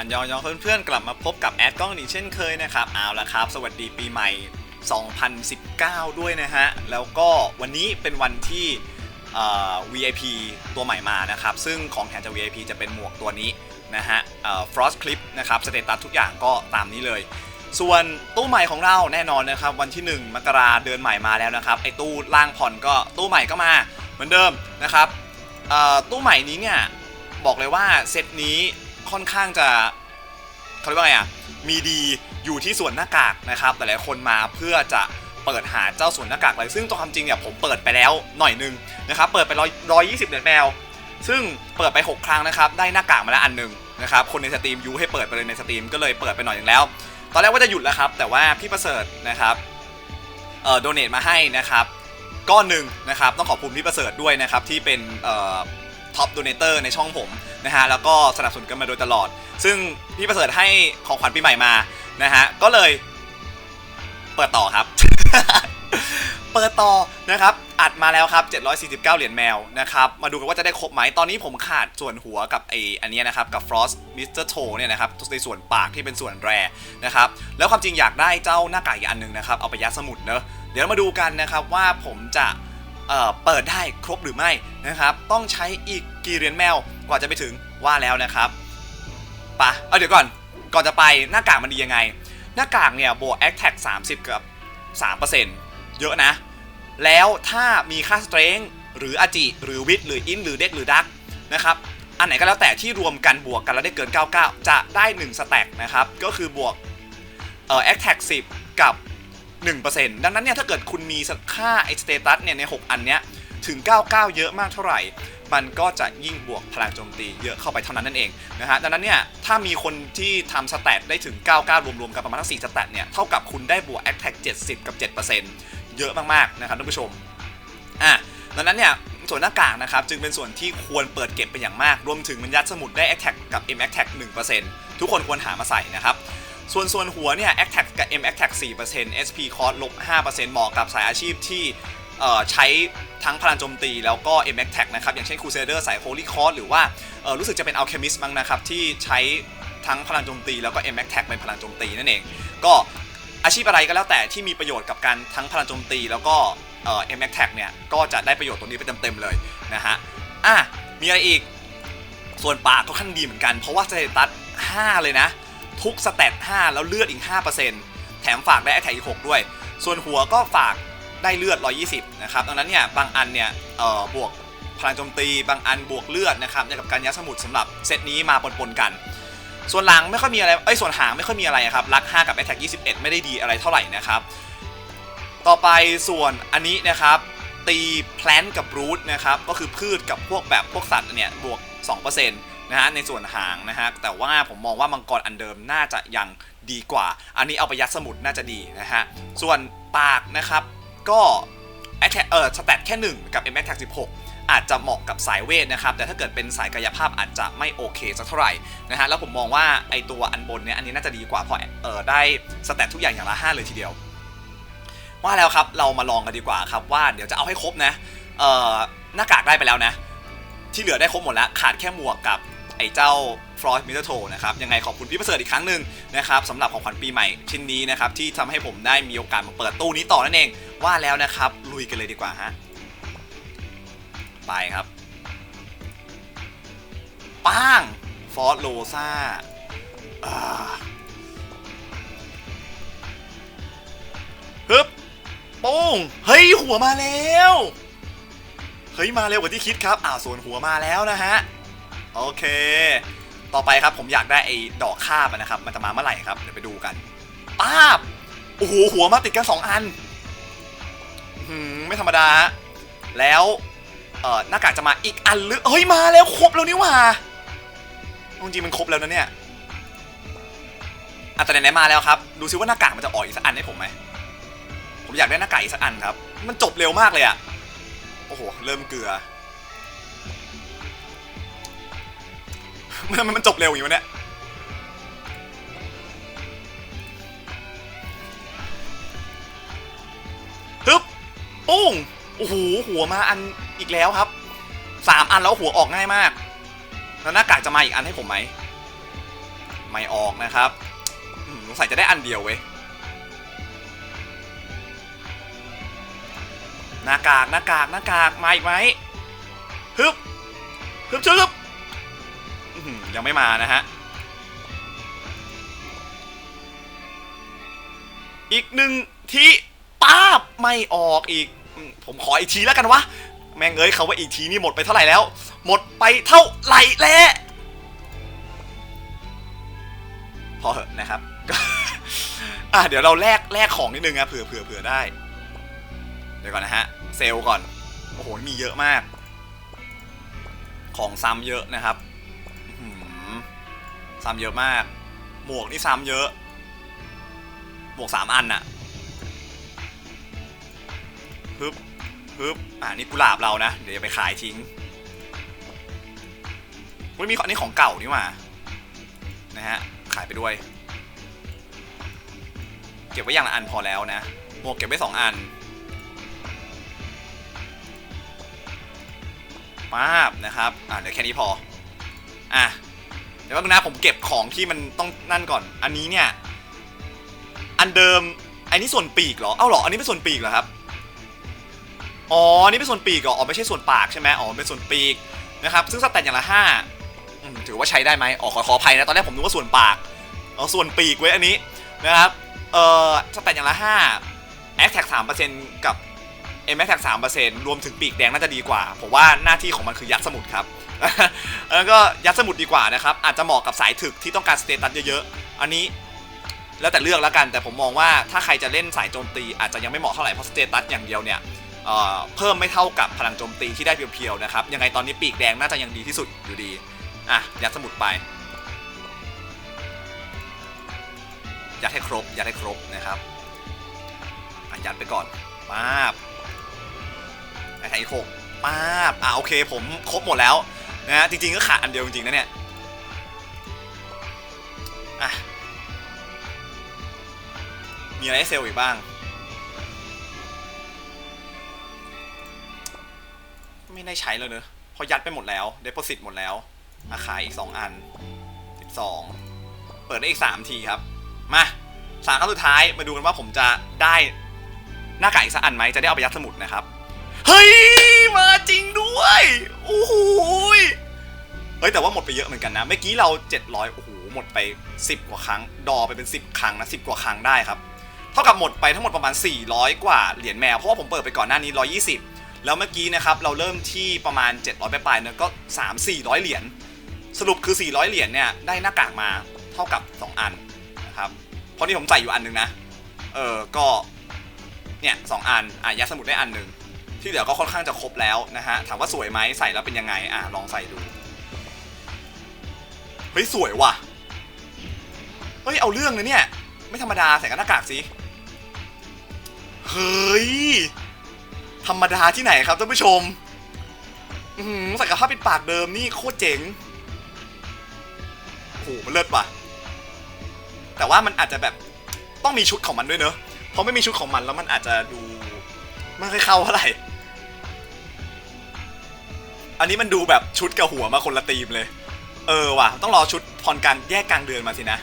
อันยองยองเพื่อนๆกลับมาพบกับแอดกล้องอีกเช่นเคยนะครับเอาละครับ สวัสดีปีใหม่ 2019 ด้วยนะฮะ แล้วก็วันนี้เป็นวันที่ VIP ตัวใหม่มานะครับ ซึ่งของแถมจาก VIP จะเป็นหมวกตัวนี้นะฮะ Frost Clip นะครับสเตตัสทุกอย่างก็ตามนี้เลย ส่วนตู้ใหม่ของเราแน่นอนนะครับวันที่ 1 มกราเดือนใหม่มาแล้วนะครับไอตู้ล่างผ่อนก็ตู้ใหม่ก็มาเหมือนเดิมนะครับตู้ใหม่นี้เนี่ยบอกเลยว่าเซตนี้ ค่อนข้างจะเขาเรียกว่าไงอะมีดีอยู่ที่ส่วนหน้ากากนะครับแต่หลายคนมาเพื่อจะเปิดหาเจ้าส่วนหน้ากากเลยซึ่งตัวความจริงเนี่ยผมเปิดไปแล้วหน่อยหนึงนะครับเปิดไปร้อยร้อยยี่สิบเหรียญแมว ซึ่งเปิดไป 6 ครั้งนะครับได้หน้ากากมาแล้วอันหนึ่งนะครับคนในสตรีมยูให้เปิดไปเลยในสตรีมก็เลยเปิดไปหน่อยหนึงแล้ว ตอนแรกว่าจะหยุดแล้วครับ แต่ว่าพี่ประเสริฐนะครับเอ่อโดเนทมาให้นะครับก้อนหนึ่งนะครับต้องขอบคุณพี่ประเสริฐด้วยนะครับที่เป็นเอ่อท็อปโดเนเตอร์ในช่องผม นะฮะแล้วก็สนับสนุนกันมาโดยตลอด ซึ่งพี่ประเสริฐให้ของขวัญปีใหม่มานะฮะก็เลยเปิดต่อครับ เปิดต่อนะครับอัดมาแล้วครับ 749 เหรียญแมวนะครับ มาดูกันว่าจะได้ครบไหม ตอนนี้ผมขาดส่วนหัวกับไออันนี้นะครับ กับ Frost Mr. t o เนี่ยนะครับในส่วนปากที่เป็นส่วนแรนะครับ แล้วความจริงอยากได้เจ้าหน้ากากอีกอันหนึงนะครับ เอาไปยัดสมุดเนอะเดี๋ยวมาดูกันนะครับว่าผมจะ เปิดได้ครบหรือไม่นะครับ ต้องใช้อีกกี่เหรียญแมวกว่าจะไปถึงว่าแล้วนะครับปะเอาเดี๋ยวก่อนก่อนจะไปหน้ากากมันดียังไง หน้ากากเนี่ยบวก a c t a c 30กับ3%เปอร์เซ็นต์เยอะนะ แล้วถ้ามีค่าสเตร n งหรืออาจิหรือวิทหรืออินหรือเด็กหรือดักนะครับอันไหนก็แล้วแต่ที่รวมกันบวกกันแล้วได้เกิน 99 จะได้ 1 สแต็กนะครับ ก็คือบวกเอ่อ a c t a c 10 กับ 1%ดังนั้นเนี่ยถ้าเกิดคุณมีค่าไอสเตตัสเนี่ยใน 6 อันเนี้ยถึง 99 เยอะมากเท่าไหร่ มันก็จะยิ่งบวกพลังโจมตีเยอะเข้าไปเท่านั้นนั่นเองนะฮะดังนั้นเนี่ยถ้ามีคนที่ทำสแตทได้ถึง 99 รวมๆกันประมาณทั้ง4สแตทเนี่ยเท่ากับคุณได้บวก a t t a c 70 กับ 7%เยอะมากๆนะครับท่านผู้ชมอะดังนั้นเนี่ยส่วนหน้ากากนะครับจึงเป็นส่วนที่ควรเปิดเก็บเป็นอย่างมาก รวมถึงมันยัดสมุดได้ a t t a c กับ m a t t a c 1%ทุกคนควรหามาใส่นะครับ ส่วนส่วนหัวเนี่ย a t t a c กับ m a t t a c 4% SP cost ลบ5%เหมาะกับสายอาชีพที่ใช้ทั้งพลังโจมตีแล้วก็ m a t t a c นะครับ อย่างเช่น Crusader สาย Holy Cross หรือว่ารู้สึกจะเป็น Alchemist มั้งนะครับ ที่ใช้ทั้งพลังโจมตีแล้วก็ m a t t a c เป็นพลังโจมตีนั่นเอง ก็อาชีพอะไรก็แล้วแต่ที่มีประโยชน์กับการทั้งพลังโจมตีแล้วก็เอ่อ m a t t a c เนี่ยก็จะได้ประโยชน์ตรงนี้ไปเต็มๆเลยนะฮะอะมีอะไรอีก ส่วนปากก็ขั้นดีเหมือนกัน เพราะว่าสเตตัส5เลยนะ ทุกสเตต5แล้วเลือดอีก 5%แถมฝากได้แอคแท็กอีก 6 ด้วย ส่วนหัวก็ฝากได้เลือด 120 นะครับดังนั้นเนี่ยบางอันเนี่ยเอ่อบวกพลังโจมตีบางอันบวกเลือดนะครับในกับการยัดสมุดสำหรับเซตนี้มาปนๆกัน ส่วนหลังไม่ค่อยมีอะไรเอ้ยส่วนหางไม่ค่อยมีอะไรครับลัก 5 กับแอคแท็ก21 ไม่ได้ดีอะไรเท่าไหร่นะครับต่อไปส่วนอันนี้นะครับตีแพลนกับรูทนะครับก็คือพืชกับพวกแบบพวกสัตว์เนี่ยบวก 2% นะฮะในส่วนหางนะฮะแต่ว่าผมมองว่ามังกรอันเดิมน่าจะยังดีกว่า อันนี้เอาไปยัดสมุดน่าจะดีนะฮะส่วนปากนะครับก็แอคเออสแตทแค่ 1 กับ m x t 16อาจจะเหมาะกับสายเวทนะครับ แต่ถ้าเกิดเป็นสายกายภาพอาจจะไม่โอเคสักเท่าไหร่นะฮะแล้วผมมองว่าไอตัวอันบนเนี่ยอันนี้น่าจะดีกว่าเพราะเออได้สแตททุกอย่างอย่างละ 5 เลยทีเดียว ว่าแล้วครับเรามาลองกันดีกว่าครับว่าเดี๋ยวจะเอาให้ครบนะเอ่อหน้ากากได้ไปแล้วนะ ที่เหลือได้ครบหมดแล้วขาดแค่หมวกกับ ไอ้เจ้า Frost m i t e r t o นะครับยังไงขอบคุณพี่ประเสริฐอีกครั้งหนึ่งนะครับสำหรับของขวัญปีใหม่ชิ้นนี้นะครับที่ทำให้ผมได้มีโอกาสมาเปิดตู้นี้ต่อนั่นเองว่าแล้วนะครับลุยกันเลยดีกว่าฮะไปครับป้างฟอสโลซาฮึบปุ้งเฮ้ยหัวมาแล้ว เฮ้ยมาเร็วกว่าที่คิดครับอ่าส่วนหัวมาแล้วนะฮะ โอเค ต่อไปครับผมอยากได้ไอ้ดอกคาบะนะครับ มันจะมาเมื่อไหร่ครับ เดี๋ยวไปดูกันป้าบโอ้โหหัวมาติดกัน 2 อันหือไม่ธรรมดาฮะแล้วเอ่อหน้ากากจะมาอีกอันหรือเฮ้ยมาแล้วครบแล้วนี่หว่าจริงมันครบแล้วนะเนี่ยอะแต่ไหนมาแล้วครับ ดูซิว่าหน้ากากมันจะออกอีกสักอันให้ผมไหมผมอยากได้หน้ากากอีกสักอันครับ มันจบเร็วมากเลยอะโอ้โห เริ่มเกลือ มันมันจบเร็วอย่างนี้วะเนี่ยฮึบปุ้งโอ้โหหัวมาอันอีกแล้วครับสามอันแล้วหัวออกง่ายมาก แล้วหน้ากากจะมาอีกอันให้ผมไหมไม่ออกนะครับสงสัยจะได้อันเดียวเว้ยหน้ากากหน้ากากหน้ากากมาอีกไหมฮึบฮึบชึบ ยังไม่มานะฮะ อีกหนึ่งทีป้าบไม่ออกอีก ผมขออีกทีแล้วกันวะ แม่งเอ้ยเขาว่าอีกทีนี่หมดไปเท่าไหร่แล้ว หมดไปเท่าไหร่แล้วพอเหอะนะครับ อะเดี๋ยวเราแลกแลกของนิดนึงนะเผื่อเผื่อเผื่อได้ เดี๋ยวก่อนนะฮะ เซลก่อน โอ้โห มีเยอะมาก ของซ้ำเยอะนะครับ ซ้ำเยอะมาก หมวกนี่ซ้ำเยอะ หมวกสามอันน่ะฮึบฮึบอ่านี่กุหลาบเรานะ เดี๋ยวจะไปขายทิ้งมันมีของนี่ของเก่านี่หว่า นะฮะ ขายไปด้วย เก็บไว้อย่างละอันพอแล้วนะ หมวกเก็บไว้สองอันมาบนะครับ อ่าเดี๋ยวแค่นี้พอ อะ ดี๋ยวแป๊บนึงนะผมเก็บของที่มันต้องนั่นก่อน อันนี้เนี่ย อันเดิม อันนี้ส่วนปีกเหรอ เอ้าเหรอ อันนี้เป็นส่วนปีกเหรอครับ อ๋อ นี่เป็นส่วนปีกเหรอ อ๋อไม่ใช่ส่วนปากใช่ไหมอ๋อ เป็นส่วนปีกนะครับ ซึ่งสแตทอย่างละห้าถือว่าใช้ได้ไหมอ๋อขอขออภัยนะ ตอนแรกผมนึกว่าส่วนปากอ๋อส่วนปีกไว้อันนี้นะครับ เอ่อ สแตทอย่างละห้าแอคแท็กสามเปอร์เซ็นต์กับเอ็มแอคแท็กสามเปอร์เซ็นต์รวมถึงปีกแดงน่าจะดีกว่า ผมว่าหน้าที่ของมันคือยัดสมุดครับ แล้วก็ยัดสมุดดีกว่านะครับ อาจจะเหมาะกับสายถึกที่ต้องการสเตตัสเยอะๆ อันนี้แล้วแต่เลือกแล้วกัน แต่ผมมองว่าถ้าใครจะเล่นสายโจมตีอาจจะยังไม่เหมาะเท่าไหร่เพราะสเตตัสอย่างเดียวเนี่ยเเพิ่มไม่เท่ากับพลังโจมตีที่ได้เพียวๆนะครับ ยังไงตอนนี้ปีกแดงน่าจะยังดีที่สุดอยู่ดี อะ ยัดสมุดไป ยัดให้ครบ ยัดให้ครบนะครับอะยัดไปก่อนมาบไอ้ไทยหกมาบอะโอเคผมครบหมดแล้ว นะฮะจริงๆก็ขาดอันเดียวจริงๆนะเนี่ยอะมีอะไรให้เซลล์อีกบ้าง ไม่ได้ใช้แล้วเนอะเพราะยัดไปหมดแล้วเด p o สิตหมดแล้วอาขายอีก 2 อัน 12 เปิดได้อีก 3 ทีครับ มาสามครั้งสุดท้ายมาดูกันว่าผมจะได้หน้ากากอีกสักอันไหมจะได้เอาไปยัดสมุดนะครับ เฮ้ย มาจริงด้วย โอ้โหยเฮ้ยแต่ว่าหมดไปเยอะเหมือนกันนะ เมื่อกี้เรา 700 โอ้โห หมดไป 10 กว่าครั้ง ดอไปเป็น 10 ครั้งนะ 10 กว่าครั้งได้ครับ เท่ากับหมดไปทั้งหมดประมาณ 400 กว่าเหรียญแมว เพราะว่าผมเปิดไปก่อนหน้านี้ 120 แล้วเมื่อกี้นะครับ เราเริ่มที่ประมาณ 700 ปลายๆเนี่ยก็ 3 400 เหรียญ สรุปคือ 400 เหรียญเนี่ย ได้หน้ากากมา เท่ากับ 2 อันนะครับ เพราะนี่ผมใส่อยู่อันหนึงนะ เออ ก็ เนี่ยสองอัน อะยัดสมุดได้อันหนึ่ง ที่เหลือก็ค่อนข้างจะครบแล้วนะฮะถามว่าสวยไหมใส่แล้วเป็นยังไงอะลองใส่ดูเฮ้ยสวยว่ะเฮ้ยเอาเรื่องนะเนี่ย ไม่ธรรมดาใส่กับหน้ากากสิเฮ้ยธรรมดาที่ไหนครับท่านผู้ชมอือหือใส่กับผ้าปิดปากเดิมนี่โคตรเจ๋งโอ้โหมันเลิศว่ะ แต่ว่ามันอาจจะแบบต้องมีชุดของมันด้วยเนอะเพราะไม่มีชุดของมันแล้วมันอาจจะดูไม่ค่อยเข้าเท่าไหร่ อันนี้มันดูแบบชุดกับหัวมาคนละธีมเลย เออว่ะ ต้องรอชุดพรกลางแยกกลางเดือนมาสินะ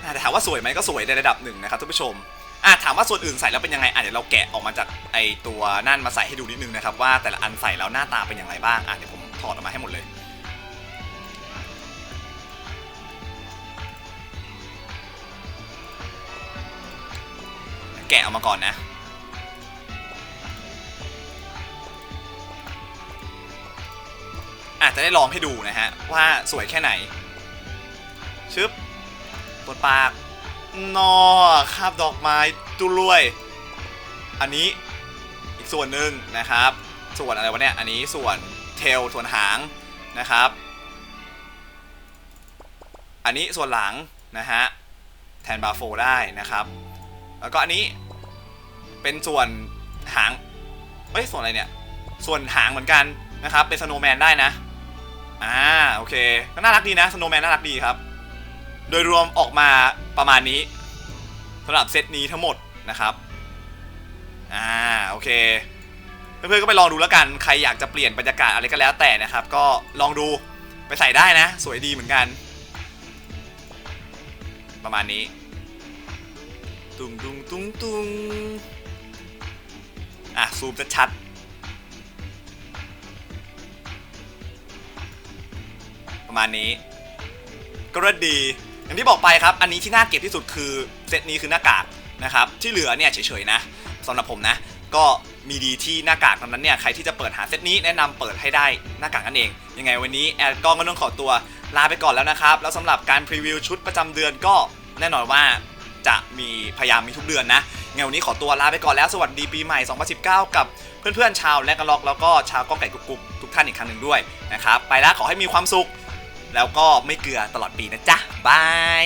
แต่ถามว่าสวยไหมก็สวยในระดับหนึ่งนะครับท่านผู้ชมอะถามว่าส่วนอื่นใส่แล้วเป็นยังไงอะเดี๋ยวเราแกะออกมาจากไอตัวนั่นมาใส่ให้ดูนิดนึงนะครับว่าแต่ละอันใส่แล้วหน้าตาเป็นอย่างไรบ้างอะเดี๋ยวผมถอดออกมาให้หมดเลย แกะออกมาก่อนนะ อาจจะได้ลองให้ดูนะฮะ ว่าสวยแค่ไหน ชึบตัวปาก นอคาบดอกไม้ตุลวย อันนี้อีกส่วนหนึ่งนะครับ ส่วนอะไรวะเนี่ย อันนี้ส่วนเทลส่วนหางนะครับ อันนี้ส่วนหลังนะฮะ แทนบาโฟได้นะครับ แล้วก็อันนี้เป็นส่วนหางเอ้ยส่วนอะไรเนี่ย ส่วนหางเหมือนกันนะครับ เป็นสโนว์แมนได้นะ อ่าโอเคก็น่ารักดีนะสโนแมนน่ารักดีครับ โดยรวมออกมาประมาณนี้สำหรับเซตนี้ทั้งหมดนะครับอ่าโอเคเพื่อนๆก็ไปลองดูแล้วกันใครอยากจะเปลี่ยนบรรยากาศอะไรก็แล้วแต่นะครับ ก็ลองดูไปใส่ได้นะ สวยดีเหมือนกัน ประมาณนี้ตุงตุงตุงตุงอะซูมชัดๆ ประมาณนี้ ก็รดี อย่างที่บอกไปครับ อันนี้ที่น่าเก็บที่สุดคือเซตนี้คือหน้ากากนะครับ ที่เหลือเนี่ยเฉยๆนะสำหรับผมนะ ก็มีดีที่หน้ากากตอนนั้นเนี่ยใครที่จะเปิดหาเซตนี้แนะนำเปิดให้ได้หน้ากากนั่นเอง ยังไงวันนี้แอดกล้องก็ต้องขอตัวลาไปก่อนแล้วนะครับ แล้วสำหรับการพรีวิวชุดประจำเดือนก็แน่นอนว่าจะมีพยายามมีทุกเดือนนะงไงวันนี้ขอตัวลาไปก่อนแล้วสวัสดีปีใหม่ 2019 กับเพื่อนๆชาวแลกกะล็อกแล้วก็ชาวก้องไก่กุ๊กกุ๊กทุกท่านอีกครั้งหนึ่งด้วยนะครับ ไปแล้วขอให้มีความสุข แล้วก็ไม่เกลือตลอดปีนะจ๊ะบาย